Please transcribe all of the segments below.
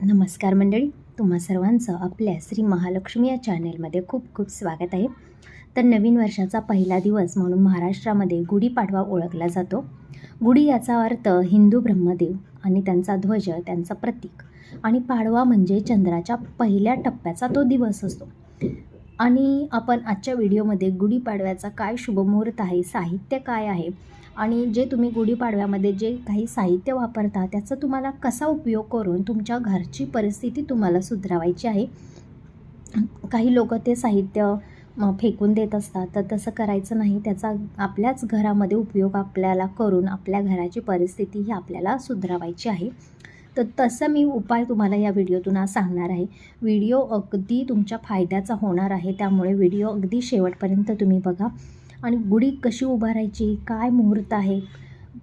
नमस्कार मंडळी तुम्हा सर्वांचं आपल्या श्री महालक्ष्मी या चॅनेलमध्ये खूप खूप स्वागत आहे. तर नवीन वर्षाचा पहिला दिवस म्हणून महाराष्ट्रामध्ये गुढीपाडवा ओळखला जातो. गुढी याचा अर्थ हिंदू ब्रह्मदेव आणि त्यांचा ध्वज त्यांचा प्रतीक. आणि पाडवा म्हणजे चंद्राच्या पहिल्या टप्प्याचा तो दिवस असतो. आणि आपण आजच्या व्हिडिओमध्ये गुढीपाडव्याचा काय शुभमुहूर्त आहे साहित्य काय आहे आणि जे तुम्ही गुढीपाडव्यामध्ये जे काही साहित्य वापरता त्याचा तुम्हाला कसा उपयोग करून तुमच्या घरची परिस्थिती तुम्हाला सुधारावायची आहे? काही लोक ते साहित्य फेकून देत असतात. तर तसं करायचं नाही. त्याचा आपल्याच घरामध्ये उपयोग आपल्याला करून आपल्या घराची परिस्थिती ही आपल्याला सुधारावायची आहे. तर तसं मी उपाय तुम्हाला या व्हिडिओतून आज सांगणार आहे. व्हिडिओ अगदी तुमच्या फायद्याचा होणार आहे. त्यामुळे व्हिडिओ अगदी शेवटपर्यंत तुम्ही बघा. आणि गुढी कशी उभारायची काय मुहूर्त आहे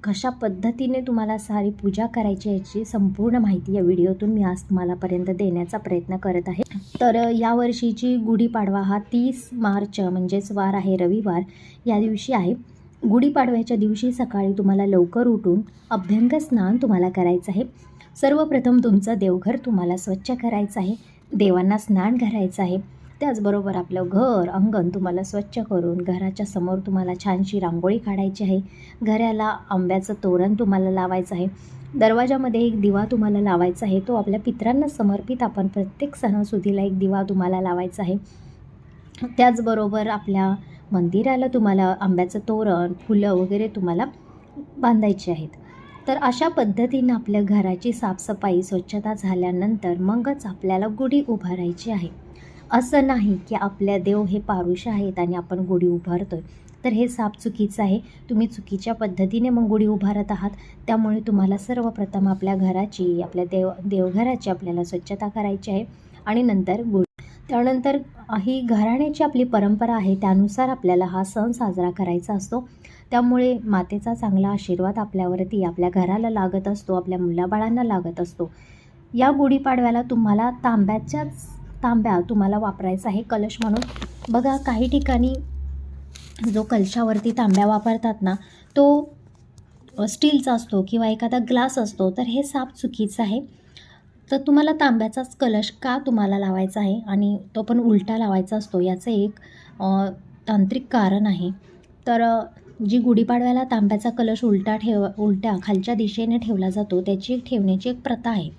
कशा पद्धतीने तुम्हाला सारी पूजा करायची याची संपूर्ण माहिती या व्हिडिओतून मी आज तुम्हालापर्यंत देण्याचा प्रयत्न करत आहे. तर यावर्षीची गुढीपाडवा हा तीस मार्च म्हणजेच वार आहे रविवार या दिवशी आहे. गुढीपाडव्याच्या दिवशी सकाळी तुम्हाला लवकर उठून अभ्यंग स्नान तुम्हाला करायचं आहे. सर्वप्रथम तुमचं देवघर तुम्हाला स्वच्छ करायचं आहे. देवांना स्नान करायचं आहे. त्याचबरोबर आपलं घर अंगण तुम्हाला स्वच्छ करून घराच्या समोर तुम्हाला छानशी रांगोळी काढायची आहे. घराला आंब्याचं तोरण तुम्हाला लावायचं आहे. दरवाजामध्ये एक दिवा तुम्हाला लावायचा आहे. तो आपल्या पितरांना समर्पित. आपण प्रत्येक सणासुदीला एक दिवा तुम्हाला लावायचा आहे. त्याचबरोबर आपल्या मंदिराला तुम्हाला आंब्याचं तोरण फुलं वगैरे तुम्हाला बांधायची आहेत. तर अशा पद्धतीनं आपल्या घराची साफसफाई स्वच्छता झाल्यानंतर मगच आपल्याला गुढी उभारायची आहे. असं नाही की आपल्या देव हे पारुष आहेत आणि आपण गुढी उभारतो आहे तर हे साप चुकीचं आहे. तुम्ही चुकीच्या पद्धतीने मग गुढी उभारत आहात. त्यामुळे तुम्हाला सर्वप्रथम आपल्या घराची आपल्या देव देवघराची आपल्याला स्वच्छता करायची आहे आणि नंतर गुढी. त्यानंतर ही घराण्याची आपली परंपरा आहे त्यानुसार आपल्याला हा सण साजरा करायचा असतो. त्यामुळे मातेचा चांगला आशीर्वाद आपल्यावरती आपल्या घराला लागत असतो आपल्या मुलाबाळांना लागत असतो. या गुढीपाडव्याला तुम्हाला तांब्याच्याच तांब्या तुम्हाला वापरायचा आहे कलश म्हणून. बघा काही ठिकाणी जो कलशावरती तांब्या वापरतात ना तो स्टीलचा असतो किंवा एखादा ग्लास असतो तर हे साप चुकीचं आहे. तर तुम्हाला तांब्याचाच कलश का तुम्हाला लावायचा आहे? आणि तो पण उलटा लावायचा असतो याचं एक तांत्रिक कारण आहे. तर जी गुढीपाडव्याला तांब्याचा कलश उलटा ठेव उलट्या खालच्या दिशेने ठेवला जातो त्याची एक ठेवण्याची एक प्रथा आहे.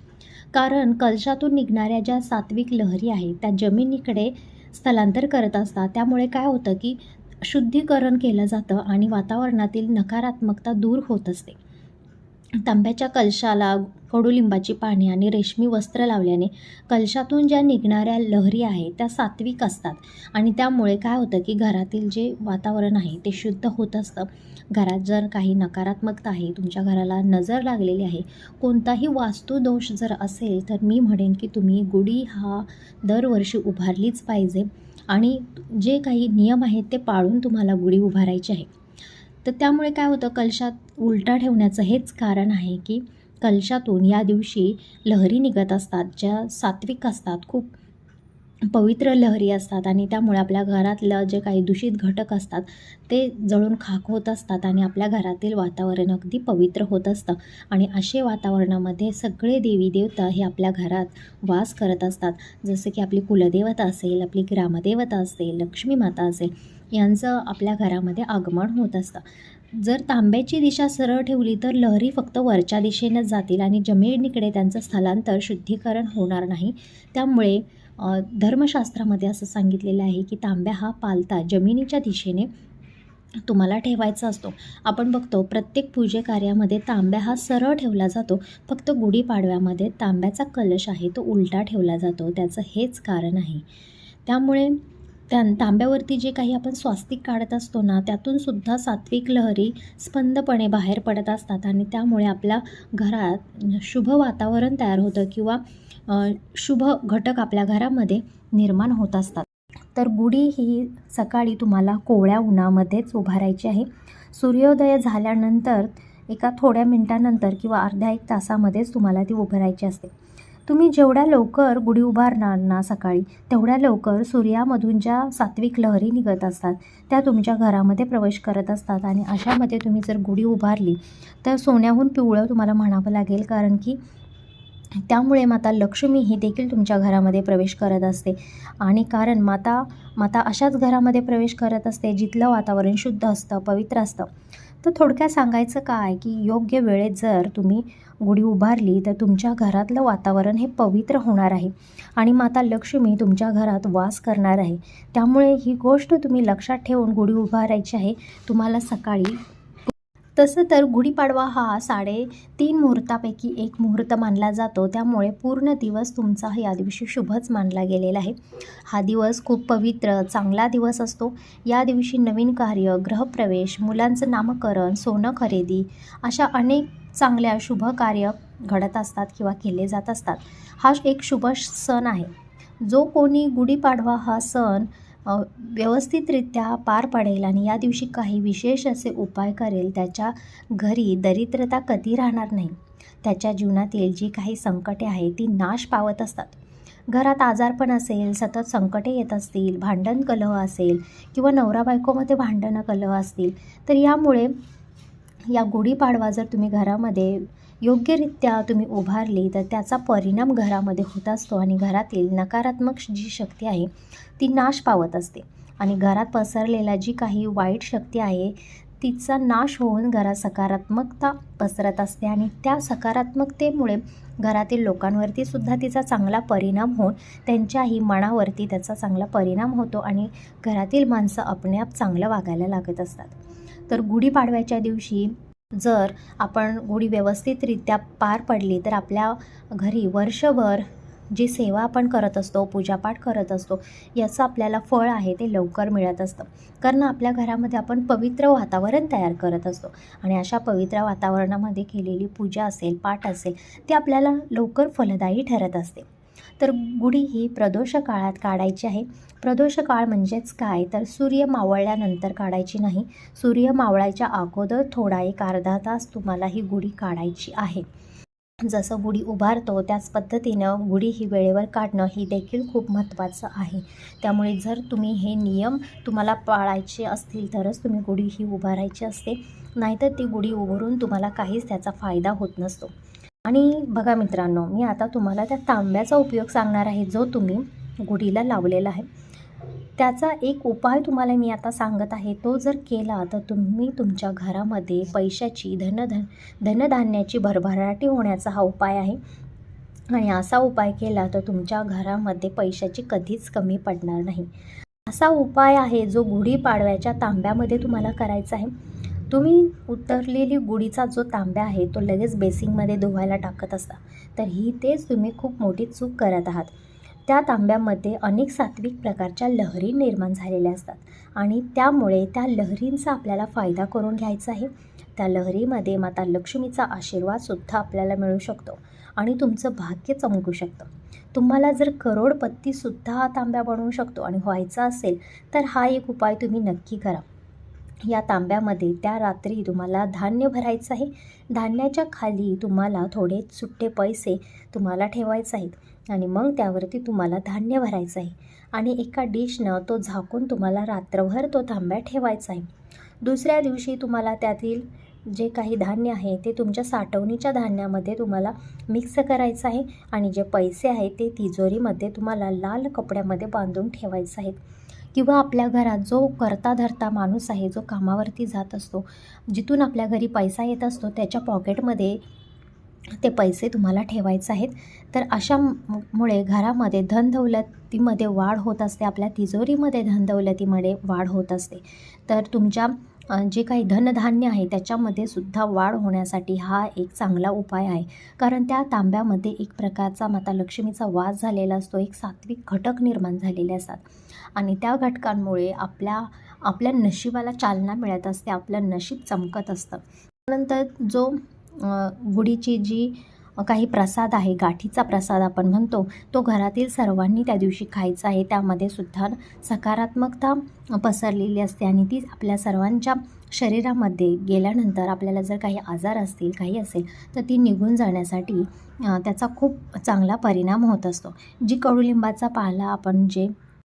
कारण कलशातून निघणाऱ्या ज्या सात्विक लहरी आहेत त्या जमिनीकडे स्थलांतर करत असतात. त्यामुळे काय होतं की शुद्धीकरण केलं जातं आणि वातावरणातील नकारात्मकता दूर होत असते. तांब्याच्या कलशाला कडुलिंबाची पाने आणि रेशमी वस्त्र लावल्याने कलशातून ज्या निघणाऱ्या लहरी आहेत त्या सात्विक असतात. आणि त्यामुळे काय होतं की घरातील जे वातावरण आहे ते शुद्ध होत असतं. घरात जर काही नकारात्मकता आहे तुमच्या घराला नजर लागलेली आहे कोणताही वास्तुदोष जर असेल तर मी म्हणेन की तुम्ही गुढी हा दरवर्षी उभारलीच पाहिजे. आणि जे काही नियम आहेत ते पाळून तुम्हाला गुढी उभारायची आहे. तर त्यामुळे काय होतं कलशात उलटा ठेवण्याचं हेच कारण आहे की कलशातून या दिवशी लहरी निघत असतात ज्या सात्विक असतात खूप पवित्र लहरी असतात आणि त्यामुळे आपल्या घरातलं जे काही दूषित घटक असतात ते जळून खाक होत असतात आणि आपल्या घरातील वातावरण अगदी पवित्र होत असतं. आणि असे वातावरणामध्ये सगळे देवी देवता हे आपल्या घरात वास करत असतात. जसं की आपली कुलदेवता असेल आपली ग्रामदेवता असेल लक्ष्मी माता असेल यांचं आपल्या घरामध्ये आगमन होत असतं. जर तांब्याची दिशा सरळ ठेवली तर लहरी फक्त वरच्या दिशेनंच जातील आणि जमिनीकडे त्यांचं स्थलांतर शुद्धीकरण होणार नाही. त्यामुळे धर्मशास्त्रामध्ये असं सांगितलेलं आहे की तांब्या हा पालता जमिनीच्या दिशेने तुम्हाला ठेवायचा असतो. आपण बघतो प्रत्येक पूजे कार्यामध्ये तांब्या हा सरळ ठेवला जातो. फक्त गुढीपाडव्यामध्ये तांब्याचा कलश आहे तो उलटा ठेवला जातो. त्याचं हेच कारण आहे. त्यामुळे त्या तांब्यावरती जे काही आपण स्वास्तिक काढत असतो ना त्यातून सुद्धा सात्विक लहरी स्पंदपणे बाहेर पडत असतात आणि त्यामुळे आपल्या घरात शुभ वातावरण तयार होतं किंवा शुभ घटक आपल्या घरामध्ये निर्माण होत असतात. तर गुढी ही सकाळी तुम्हाला कोवळ्या उन्हामध्येच उभारायची आहे. सूर्योदय झाल्यानंतर एका थोड्या मिनटानंतर किंवा अर्ध्या एक तासामध्येच तुम्हाला ती उभारायची असते. तुम्ही जेवढ्या लवकर गुढी उभारणार ना सकाळी तेवढ्या लवकर सूर्यामधून ज्या सात्विक लहरी निघत असतात. त्या तुमच्या घरामध्ये प्रवेश करत असतात आणि अशामध्ये तुम्ही जर गुढी उभारली तर सोन्याहून पिवळं तुम्हाला म्हणावं लागेल कारण की त्यामुळे माता लक्ष्मी ही देखील तुमच्या घरामध्ये प्रवेश करत असते. आणि कारण माता माता अशाच घरामध्ये प्रवेश करत असते जिथलं वातावरण शुद्ध असतं पवित्र असतं. तर थोडक्यात सांगायचं काय की योग्य वेळेत जर तुम्ही गुढी उभारली तर तुमच्या घरातलं वातावरण हे पवित्र होणार आहे. आणि माता लक्ष्मी तुमच्या घरात वास करणार आहे. त्यामुळे ही गोष्ट तुम्ही लक्षात ठेवून गुढी उभारायची आहे. तुम्हाला सकाळी तसं तर गुढीपाडवा हा साडे तीन मुहूर्तापैकी एक मुहूर्त मानला जातो. त्यामुळे पूर्ण दिवस तुमचा या दिवशी शुभच मानला गेलेला आहे. हा दिवस खूप पवित्र चांगला दिवस असतो. या दिवशी नवीन कार्य ग्रहप्रवेश मुलांचं नामकरण सोनं खरेदी अशा अनेक चांगल्या शुभ कार्य घडत असतात किंवा केले जात असतात. हा एक शुभ सण आहे. जो कोणी गुढीपाडवा हा सण व्यवस्थितरित्या पार पाडेल आणि या दिवशी काही विशेष असे उपाय करेल त्याच्या घरी दरिद्रता कधी राहणार नाही. त्याच्या जीवनातील जी काही संकटे आहे ती नाश पावत असतात. घरात आजारपण असेल सतत संकटे येत असतील भांडण कलह असेल किंवा नवरा बायकोमध्ये भांडणं कलह असतील तर यामुळे या गुढीपाडवा जर तुम्ही घरामध्ये योग्यरित्या तुम्ही उभारली तर त्याचा परिणाम घरामध्ये होत असतो आणि घरातील नकारात्मक जी शक्ती आहे ती नाश पावत असते. आणि घरात पसरलेला जी काही वाईट शक्ती आहे तिचा नाश होऊन घरात सकारात्मकता पसरत असते आणि त्या सकारात्मकतेमुळे घरातील लोकांवरती सुद्धा तिचा चांगला परिणाम होऊन त्यांच्याही मनावरती त्याचा चांगला परिणाम होतो आणि घरातील माणसं आपण्याप चांगलं वागायला लागत असतात. तर गुढीपाडव्याच्या दिवशी जर आपण गुढी व्यवस्थितरित्या पार पडली तर आपल्या घरी वर्षभर जी सेवा आपण करत असतो पूजापाठ करत असतो याचं आपल्याला फळ आहे ते लवकर मिळत असतं. कारण आपल्या घरामध्ये आपण पवित्र वातावरण तयार करत असतो आणि अशा पवित्र वातावरणामध्ये केलेली पूजा असेल पाठ असेल ती आपल्याला लवकर फलदायी ठरत असते. तर गुढी ही प्रदोष काळात काढायची आहे. प्रदोष काळ म्हणजेच काय? तर सूर्य मावळल्यानंतर काढायची नाही. सूर्य मावळायच्या अगोदर थोडा एक अर्धा तास तुम्हाला ही गुढी काढायची आहे. जसं गुढी उभारतो त्याच पद्धतीनं गुढी ही वेळेवर काढणं ही देखील खूप महत्त्वाचं आहे. त्यामुळे जर तुम्ही हे नियम तुम्हाला पाळायचे असतील तरच तुम्ही गुढी ही उभारायची असते. नाहीतर ती गुढी उभारून तुम्हाला काहीच त्याचा फायदा होत नसतो. आणि बघा मित्रांनो मी आता तुम्हाला त्या तांब्याचा उपयोग सांगणार आहे जो तुम्ही गुढीला लावलेला आहे. त्याचा एक उपाय तुम्हाला मी आता सांगत आहे तो जर केला तर तुम्ही तुमच्या घरामध्ये पैशाची धनधन धनधान्याची भरभराटी होण्याचा हा उपाय आहे. आणि असा उपाय केला तर तुमच्या घरामध्ये पैशाची कधीच कमी पडणार नाही. असा उपाय आहे जो गुढीपाडव्याच्या तांब्यामध्ये तुम्हाला करायचा आहे. तुम्ही उतरलेली गुढीचा जो तांब्या आहे तो लगेच बेसिंगमध्ये धुवायला टाकत असता. तर ही तेच तुम्ही खूप मोठी चूक करत आहात. त्या तांब्यामध्ये अनेक सात्विक प्रकारच्या लहरी निर्माण झालेल्या असतात आणि त्यामुळे त्या लहरींचा आपल्याला फायदा करून घ्यायचा आहे. त्या लहरीमध्ये माता लक्ष्मीचा आशीर्वादसुद्धा आपल्याला मिळू शकतो आणि तुमचं भाग्य चमकू शकतं. तुम्हाला जर करोडपत्तीसुद्धा हा तांब्या बनवू शकतो आणि व्हायचा असेल तर हा एक उपाय तुम्ही नक्की करा. या तांब्यामध्ये त्या रात्री तुम्हाला धान्य भरायचं आहे. धान्याच्या खाली तुम्हाला थोडे सुट्टे पैसे तुम्हाला ठेवायचे आहेत. आणि मग त्यावरती तुम्हाला धान्य भरायचं आहे. आणि एका डिशनं तो झाकून तुम्हाला रात्रभर तो तांब्या ठेवायचा आहे. दुसऱ्या दिवशी तुम्हाला त्यातील जे काही धान्य आहे ते तुमच्या साठवणीच्या धान्यामध्ये तुम्हाला मिक्स करायचं आहे. आणि जे पैसे आहेत ते तिजोरीमध्ये तुम्हाला लाल कपड्यामध्ये बांधून ठेवायचं आहेत. किंवा आपल्या घरात जो करता धरता माणूस आहे जो कामावरती जात असतो जिथून आपल्या घरी पैसा येत असतो त्याच्या पॉकेटमध्ये ते पैसे तुम्हाला ठेवायचे आहेत. तर अशा मुळे घरामध्ये धनदौलतीमध्ये वाढ होत असते आपल्या तिजोरीमध्ये धनदौलतीमध्ये वाढ होत असते. तर तुमच्या जे काही धनधान्य आहे त्याच्यामध्ये सुद्धा वाढ होण्यासाठी हा एक चांगला उपाय आहे. कारण त्या तांब्यामध्ये एक प्रकारचा माता लक्ष्मीचा वास झालेला असतो एक सात्विक घटक निर्माण झालेले असतात. आणि त्या घटकांमुळे आपल्या आपल्या नशिबाला चालना मिळत असते आपलं नशीब चमकत असतं. त्यानंतर जो गुढीची जी काही प्रसाद आहे गाठीचा प्रसाद आपण म्हणतो तो घरातील सर्वांनी त्या दिवशी खायचा आहे. त्यामध्ये सुद्धा सकारात्मकता पसरलेली असते आणि ती आपल्या सर्वांच्या शरीरामध्ये गेल्यानंतर आपल्याला जर काही आजार असतील काही असेल तर ती निघून जाण्यासाठी त्याचा खूप चांगला परिणाम होत असतो. जी कडुलिंबाचा पाला आपण जे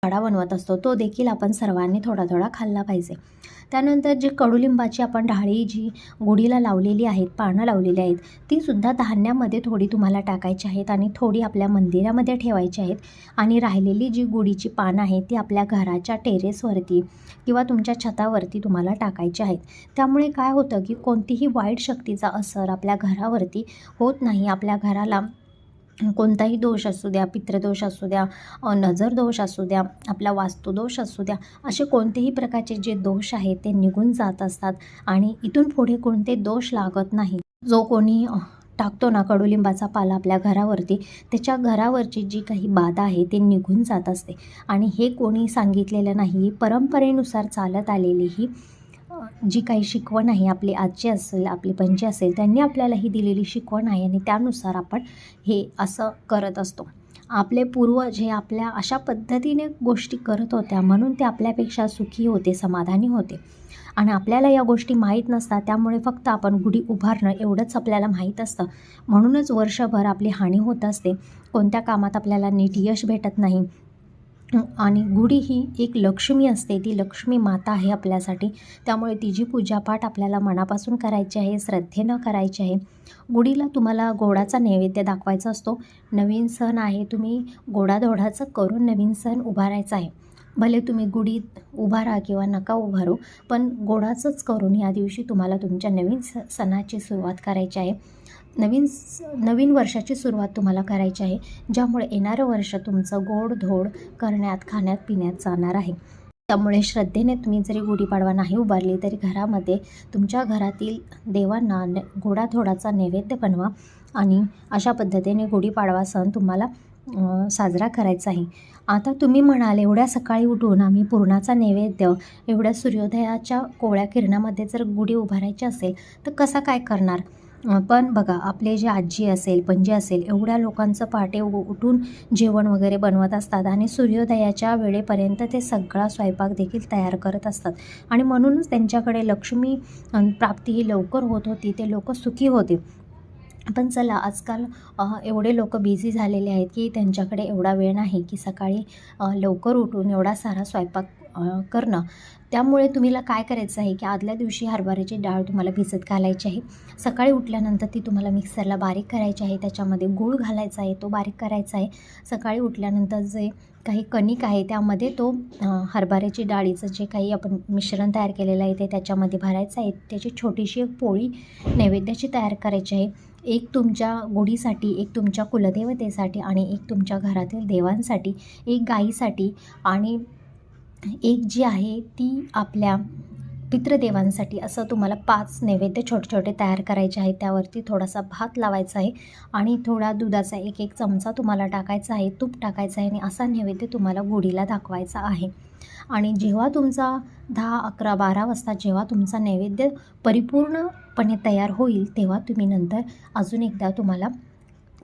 काढा बनवत असतो तो देखील आपण सर्वांनी थोडा थोडा खाल्ला पाहिजे. त्यानंतर जी कडुलिंबाची आपण ढाळी जी गुढीला लावलेली आहेत पानं लावलेली आहेत तीसुद्धा धान्यामध्ये थोडी तुम्हाला टाकायची आहेत आणि थोडी आपल्या मंदिरामध्ये ठेवायची आहेत. आणि राहिलेली जी गुढीची पानं आहेत ती आपल्या घराच्या टेरेसवरती किंवा तुमच्या छतावरती तुम्हाला टाकायची आहेत. त्यामुळे काय होतं की कोणतीही वाईट शक्तीचा असर आपल्या घरावरती होत नाही. आपल्या घराला कोणताही दोष असू द्या पितृदोष असू द्या नजर दोष असू द्या आपला वास्तुदोष असू द्या असे कोणतेही प्रकारचे जे दोष आहेत ते निघून जात असतात आणि इथून पुढे कोणते दोष लागत नाही. जो कोणी टाकतो ना कडुलिंबाचा पाला आपल्या घरावरती त्याच्या घरावरची जी काही बाधा आहे ते निघून जात असते. आणि हे कोणी सांगितलेलं नाही परंपरेनुसार चालत आलेली ही जी काही शिकवण आहे आपली आजी असेल आपली पणजी असेल त्यांनी आपल्याला ही दिलेली शिकवण आहे आणि त्यानुसार आपण हे असं करत असतो. आपले पूर्वज हे आपल्या अशा पद्धतीने गोष्टी करत होत्या म्हणून ते आपल्यापेक्षा सुखी होते समाधानी होते. आणि आपल्याला या गोष्टी माहीत नसतात त्यामुळे फक्त आपण गुढी उभारणं एवढंच आपल्याला माहीत असतं. म्हणूनच वर्षभर आपली हानी होत असते. कोणत्या कामात आपल्याला नीट यश भेटत नाही आणि गुढी ही एक लक्ष्मी असते. ती लक्ष्मी माता आहे आपल्यासाठी. त्यामुळे तिची पूजापाठ आपल्याला मनापासून करायची आहे श्रद्धेनं करायची आहे. गुढीला तुम्हाला गोडाचा नैवेद्य दाखवायचा असतो. नवीन सण आहे तुम्ही गोडाधोडाचं करून नवीन सण उभारायचा आहे. भले तुम्ही गुढीत उभारा किंवा नका उभारू पण गोडाचंच करून या दिवशी तुम्हाला तुमच्या नवीन स सणाची सुरुवात करायची आहे. नवीन नवीन वर्षाची सुरुवात तुम्हाला करायची आहे ज्यामुळे येणारं वर्ष तुमचं गोडधोड करण्यात खाण्यात पिण्यात जाणार आहे. त्यामुळे श्रद्धेने तुम्ही जरी गुढीपाडवा नाही उभारली तरी घरामध्ये तुमच्या घरातील देवांना न गोडाधोडाचा नैवेद्य बनवा आणि अशा पद्धतीने गुढीपाडवा सण तुम्हाला साजरा करायचा आहे. आता तुम्ही म्हणाल एवढ्या सकाळी उठून आम्ही पुरणाचा नैवेद्य एवढ्या सूर्योदयाच्या कोवळ्या किरणामध्ये जर गुढी उभारायची असेल तर कसा काय करणार? पण बघा आपले जे आजी असेल पणजी असेल एवढ्या लोकांचं पहाटे उ- उठून जेवण वगैरे बनवत असतात आणि सूर्योदयाच्या वेळेपर्यंत ते सगळा स्वयंपाक देखील तयार करत असतात. आणि म्हणूनच त्यांच्याकडे लक्ष्मी प्राप्ती ही लवकर होत होती ते लोक सुखी होते. पण चला आजकाल एवढे लोक बिझी झालेले आहेत की त्यांच्याकडे एवढा वेळ नाही की सकाळी लवकर उठून एवढा सारा स्वयंपाक करणं. त्यामुळे तुम्हाला काय करायचं आहे की आदल्या दिवशी हरभऱ्याची डाळ तुम्हाला भिजत घालायची आहे. सकाळी उठल्यानंतर ती तुम्हाला मिक्सरला बारीक करायची आहे. त्याच्यामध्ये गूळ घालायचा आहे तो बारीक करायचा आहे. सकाळी उठल्यानंतर जे काही कणिक आहे त्यामध्ये तो हरभऱ्याची डाळीचं जे काही आपण मिश्रण तयार केलेलं आहे ते त्याच्यामध्ये भरायचं आहे. त्याची छोटीशी एक पोळी नैवेद्याची तयार करायची आहे. एक तुमच्या गुढीसाठी एक तुमच्या कुलदेवतेसाठी आणि एक तुमच्या घरातील देवांसाठी एक गाईसाठी आणि एक जी आहे ती आपल्या पितृदेवांसाठी असं तुम्हाला पाच नैवेद्य छोटे छोटे तयार करायचे आहे त्यावरती थोडासा भात लावायचा आहे आणि थोडा दुधाचा एक एक चमचा तुम्हाला टाकायचा आहे तूप टाकायचं आहे आणि असा नैवेद्य तुम्हाला गुढीला दाखवायचा आहे. आणि जेव्हा तुमचा दहा अकरा बारा वाजता जेव्हा तुमचा नैवेद्य परिपूर्णपणे तयार होईल तेव्हा तुम्ही नंतर अजून एकदा तुम्हाला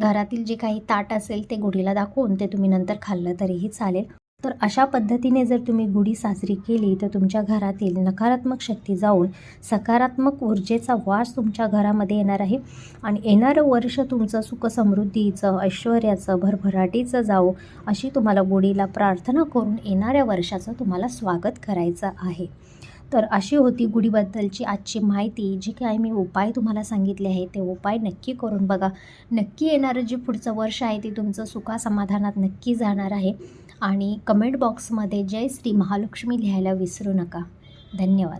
घरातील जे काही ताट असेल ते गुढीला दाखवून ते तुम्ही नंतर खाल्लं तरीही चालेल. तर अशा पद्धतीने जर तुम्ही गुढी साजरी केली तर तुमच्या घरातील नकारात्मक शक्ती जाऊन सकारात्मक ऊर्जेचा वास तुमच्या घरामध्ये येणार आहे. आणि येणारं वर्ष तुमचं सुख समृद्धीचं ऐश्वर्याचं भरभराटीचं जावो अशी तुम्हाला गुढीला प्रार्थना करून येणाऱ्या वर्षाचं तुम्हाला स्वागत करायचं आहे. तर अशी होती गुढीबद्दलची आजची माहिती. जी काही मी उपाय तुम्हाला सांगितले आहे ते उपाय नक्की करून बघा. नक्की येणारं जे पुढचं वर्ष आहे ते तुमचं सुखासमाधानात नक्की जाणार आहे. आणि कमेंट बॉक्समध्ये जय श्री महालक्ष्मी लिहायला विसरू नका. धन्यवाद.